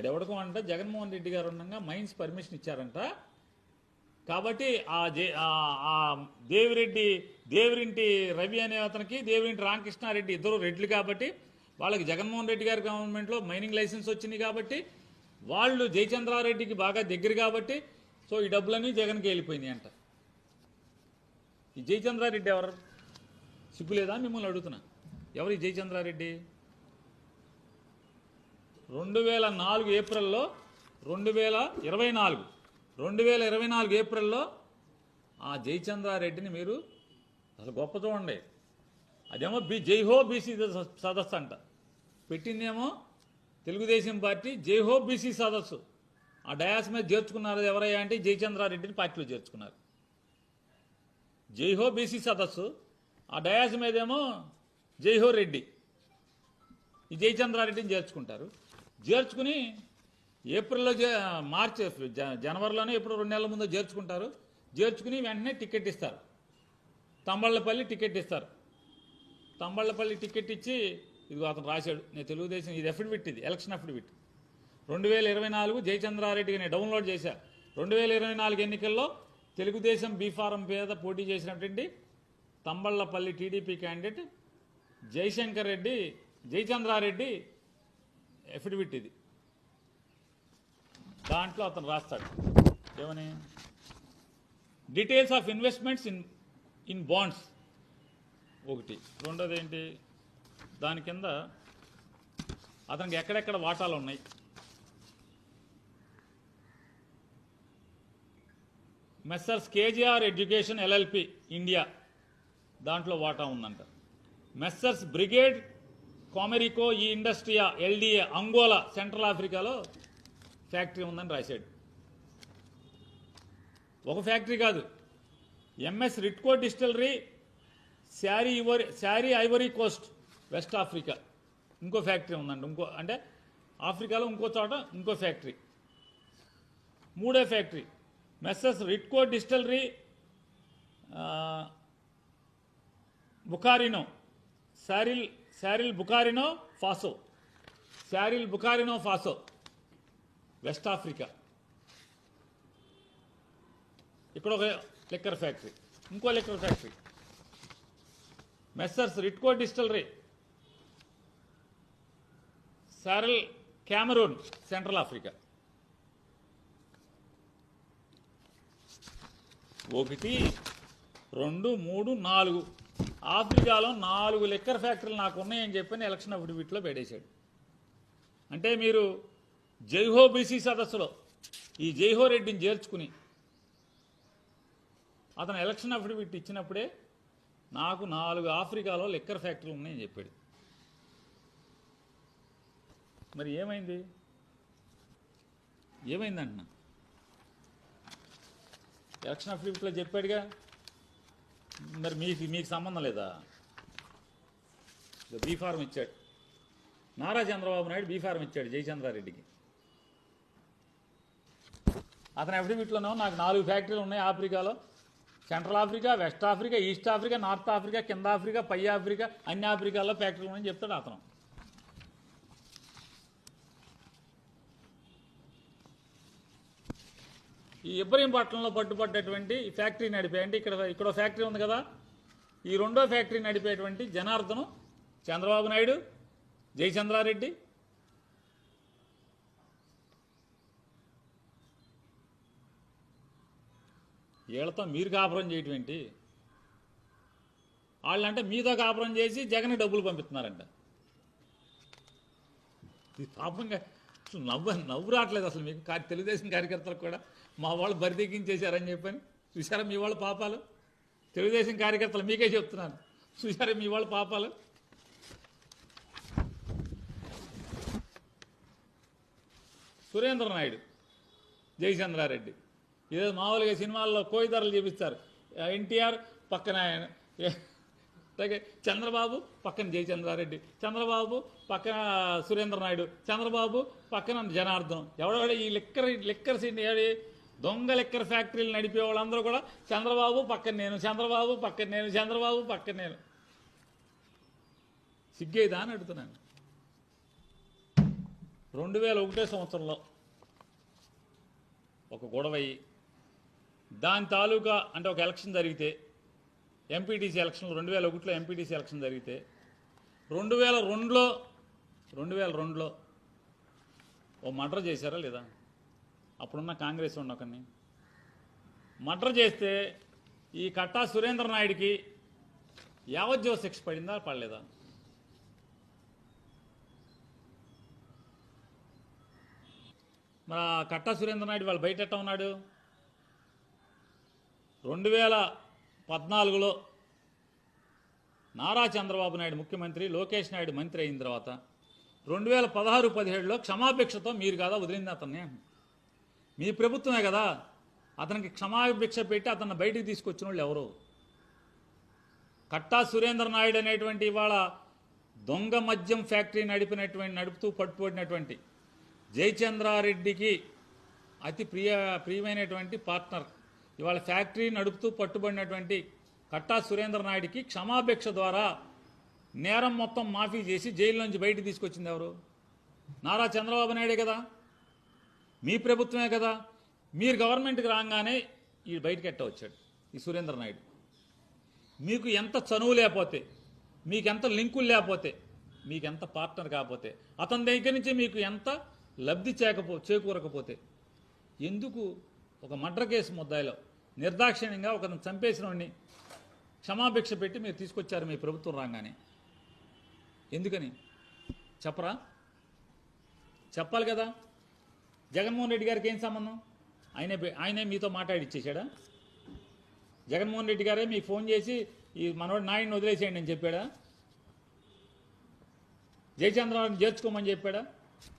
ఆడెవడకం అంట జగన్మోహన్ రెడ్డి గారు ఉండగా మైన్స్ పర్మిషన్ ఇచ్చారంట. కాబట్టి ఆ జే ఆ- ఆ దేవిరెడ్డి దేవిరింటి రవి అనే అతనికి దేవిరింటి రామకృష్ణారెడ్డి ఇద్దరు రెడ్లు కాబట్టి వాళ్ళకి జగన్మోహన్ రెడ్డి గారి గవర్నమెంట్లో మైనింగ్ లైసెన్స్ వచ్చింది కాబట్టి వాళ్ళు జయచంద్రారెడ్డికి బాగా దగ్గర కాబట్టి సో ఈ డబ్బులన్నీ జగన్కి వెళ్ళిపోయినాయి అంట. ఈ జయచంద్రారెడ్డి ఎవరు? సిగ్గులేదా? మిమ్మల్ని అడుగుతున్నా. ఎవరు ఈ జయచంద్రారెడ్డి? రెండు వేల నాలుగు ఏప్రిల్లో రెండు వేల ఇరవై నాలుగు. రెండు వేల ఇరవై నాలుగు ఏప్రిల్లో ఆ జయచంద్రారెడ్డిని మీరు అసలు గొప్ప చూడండి. అదేమో బి జైహో బీసీ సదస్సు అంట. పెట్టిందేమో తెలుగుదేశం పార్టీ జైహో బీసీ సదస్సు. ఆ డయాస్ మీద చేర్చుకున్నారు ఎవరయ్యా అంటే జయచంద్రారెడ్డిని పార్టీలో చేర్చుకున్నారు. జైహో బీసీ సదస్సు ఆ డయాస్ మీదేమో జైహో రెడ్డి. ఈ జయచంద్రారెడ్డిని చేర్చుకుంటారు. చేర్చుకుని ఏప్రిల్లో మార్చి జ- జనవరిలోనే ఎప్పుడు రెండు నెలల ముందు చేర్చుకుంటారు చేర్చుకుని వెంటనే టికెట్ ఇస్తారు. తంబళ్ళపల్లి టికెట్ ఇస్తారు. తంబళ్ళపల్లి టికెట్ ఇచ్చి ఇది అతను రాశాడు నేను తెలుగుదేశం ఇది అఫిడవిట్ ఇది ఎలక్షన్ అఫిడవిట్ రెండు వేల ఇరవై నాలుగు జయచంద్రారెడ్డికి నేను డౌన్లోడ్ చేశా. రెండు వేల ఇరవై నాలుగు ఎన్నికల్లో తెలుగుదేశం బీఫారం పేద పోటీ చేసినటువంటి Thamballapalle TDP candidate Jayashankar Reddy Jayachandra Reddy affidavit ఇది. దాంట్లో అతను రాస్తాడు. ఏమని? Details of investments in in bonds ఒకటి. రెండోది ఏంటి? దాని కింద అతనికి ఎక్కడెక్కడ వాటాలు ఉన్నాయి? Messrs KGR education LLP India దాంట్లో వాటా ఉందంట. Messrs Brigade Comercio e Industria LDA Angola central ఆఫ్రికాలో ఫ్యాక్టరీ ఉందని రాశాడు. ఒక ఫ్యాక్టరీ కాదు. MS Ritco distillery SARL Ivory SARL Ivory Coast West Africa. ఇంకో ఫ్యాక్టరీ ఉందండి. ఇంకో అంటే ఆఫ్రికాలో ఇంకో చోట ఇంకో ఫ్యాక్టరీ. మూడో factory. Messrs Ritco distillery Burkina SARL SARL Burkina Faso. SARL Burkina Faso. West Africa. ఇక్కడ ఒక లిక్కర్ ఫ్యాక్టరీ. ఇంకో liquor factory. Messrs Ritco distillery. SARL Cameroon Central Africa. ఒకటి రెండు మూడు నాలుగు. ఆఫ్రికాలో నాలుగు లిక్కర్ ఫ్యాక్టరీలు నాకు ఉన్నాయని చెప్పని ఎలక్షన్ అఫిడవిట్లో పెట్టేశాడు. అంటే మీరు జైహో బీసీ సదస్సులో ఈ జైహో రెడ్డిని చేర్చుకుని అతను ఎలక్షన్ అఫిడవిట్ ఇచ్చినప్పుడే నాకు నాలుగు ఆఫ్రికాలో లిక్కర్ ఫ్యాక్టరీలు ఉన్నాయని చెప్పాడు. మరి ఏమైంది? ఏమైందంటున్నా ఎలక్షన్ అఫిడవిట్లో చెప్పాడుగా? మరి మీకు మీకు సంబంధం లేదా? ఇదో బీ ఫార్మ్ ఇచ్చాడు. నారా చంద్రబాబు నాయుడు బీ ఫార్మ్ ఇచ్చాడు జయచంద్రారెడ్డికి. అతని అఫిడవిట్లోనో నాకు నాలుగు ఫ్యాక్టరీలు ఉన్నాయి ఆఫ్రికాలో. Central Africa West Africa East Africa North Africa కింద ఆఫ్రికా పై ఆఫ్రికా అన్ని ఆఫ్రికాలో ఫ్యాక్టరీలు ఉన్నాయని చెప్తాడు అతను. ఈ ఇబ్రహీంపట్నంలో పట్టుబడ్డటువంటి ఈ ఫ్యాక్టరీ నడిపే అంటే ఇక్కడ ఇక్కడ ఫ్యాక్టరీ ఉంది కదా? ఈ రెండో ఫ్యాక్టరీ నడిపేటువంటి జనార్దనం చంద్రబాబు నాయుడు జయచంద్రారెడ్డి. వీళ్ళతో మీరు కాపురం చేయటం ఏంటి? వాళ్ళంటే మీతో కాపురం చేసి జగన్ డబ్బులు పంపిస్తున్నారంట. ఇది పాపంగా అసలు నవ్వు నవ్వు రావట్లేదు అసలు మీకు కా- తెలుగుదేశం కార్యకర్తలకు కూడా. మా వాళ్ళు బరిదెక్కించేశారని చెప్పని. చూసారా మీ వాళ్ళ పాపాలు? తెలుగుదేశం కార్యకర్తలు మీకే చెప్తున్నాను. చూసారా మీ వాళ్ళ పాపాలు? సురేంద్ర నాయుడు జయచంద్రారెడ్డి. ఇదే మామూలుగా సినిమాల్లో కోయిదారులు చూపిస్తారు. ఎన్టీఆర్ పక్కన ఆయన. ఏ- అలాగే చంద్రబాబు పక్కన జయచంద్రారెడ్డి చంద్రబాబు పక్కన సురేంద్ర నాయుడు చంద్రబాబు పక్కన జనార్దన్. ఎవడెవడ ఈ లిక్కర్ లిక్కర్ సీన్ ఏడి? దొంగ లిక్కర్ ఫ్యాక్టరీలు నడిపే వాళ్ళందరూ కూడా చంద్రబాబు పక్కన నేను చంద్రబాబు పక్కన నేను చంద్రబాబు పక్కన నేను. సిగ్గేదా అని అడుగుతున్నాను. రెండు వేల ఒకటో సంవత్సరంలో ఒక గొడవ అయ్యి దాని తాలూకా అంటే ఒక ఎలక్షన్ జరిగితే ఎంపీటీసీ ఎలక్షన్ రెండు వేల ఒకటిలో ఎంపీటీసీ ఎలక్షన్ జరిగితే రెండు వేల రెండులో రెండు వేల రెండులో ఓ మర్డర్ చేశారా లేదా? అప్పుడున్న కాంగ్రెస్ ఉండకని మర్డర్ చేస్తే ఈ కట్టా సురేంద్ర నాయుడికి యావజ్జీవ శిక్ష పడిందా పడలేదా? మరి ఆ కట్టా సురేంద్ర నాయుడు వాళ్ళు బయట ఎట్టా ఉన్నాడు? రెండు వేల పద్నాలుగులో నారా చంద్రబాబు నాయుడు ముఖ్యమంత్రి లోకేష్ నాయుడు మంత్రి అయిన తర్వాత రెండు వేల పదహారు పదిహేడులో క్షమాభిక్షతో మీరు కదా వదిలింది అతన్ని మీ ప్రభుత్వమే కదా. అతనికి క్షమాభిక్ష పెట్టి అతన్ని బయటికి తీసుకొచ్చిన వాళ్ళు ఎవరు? కట్టా సురేంద్ర నాయుడు అనేటువంటి ఇవాళ దొంగ మద్యం ఫ్యాక్టరీ నడిపినటువంటి నడుపుతూ పట్టుబడినటువంటి జయచంద్రారెడ్డికి అతి ప్రియ ప్రియమైనటువంటి పార్ట్నర్. ఇవాళ ఫ్యాక్టరీ నడుపుతూ పట్టుబడినటువంటి కట్టా సురేంద్ర నాయుడికి క్షమాభిక్ష ద్వారా నేరం మొత్తం మాఫీ చేసి జైలు నుంచి బయట తీసుకొచ్చింది ఎవరు? నారా చంద్రబాబు నాయుడే కదా. మీ ప్రభుత్వమే కదా. మీరు గవర్నమెంట్కి రాగానే ఈ బయటకు ఎట్ట వచ్చాడు ఈ సురేంద్ర నాయుడు. మీకు ఎంత చనువు లేకపోతే మీకు ఎంత లింకులు లేకపోతే మీకెంత పార్ట్నర్ కాకపోతే అతని దగ్గర నుంచి మీకు ఎంత లబ్ధి చేకపో చేకూరకపోతే ఎందుకు ఒక మర్డర్ కేసు ముద్దాయిలో నిర్దాక్షిణ్యంగా ఒకరిని చంపేసిన వాడిని క్షమాభిక్ష పెట్టి మీరు తీసుకొచ్చారు మీ ప్రభుత్వం రాగానే. ఎందుకని? చెప్పరా? చెప్పాలి కదా. జగన్మోహన్ రెడ్డి గారికి ఏం సంబంధం? ఆయనే ఆయనే మీతో మాట్లాడిచ్చేసాడా జగన్మోహన్ రెడ్డి గారే మీకు ఫోన్ చేసి ఈ మనోడు నాయుడిని వదిలేసేయండి అని చెప్పాడా? జయచంద్రరావుని చేర్చుకోమని చెప్పాడా?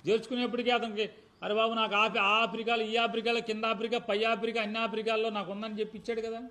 చేర్చుకునేప్పటికీ అతనికి అరే బాబు నాకు ఆ ఆఫ్రికాలో ఈ ఆఫ్రికాలో కింద ఆఫ్రికా పై ఆఫ్రికా అన్ని ఆఫ్రికాల్లో నాకు ఉందని చెప్పి ఇచ్చాడు కదా.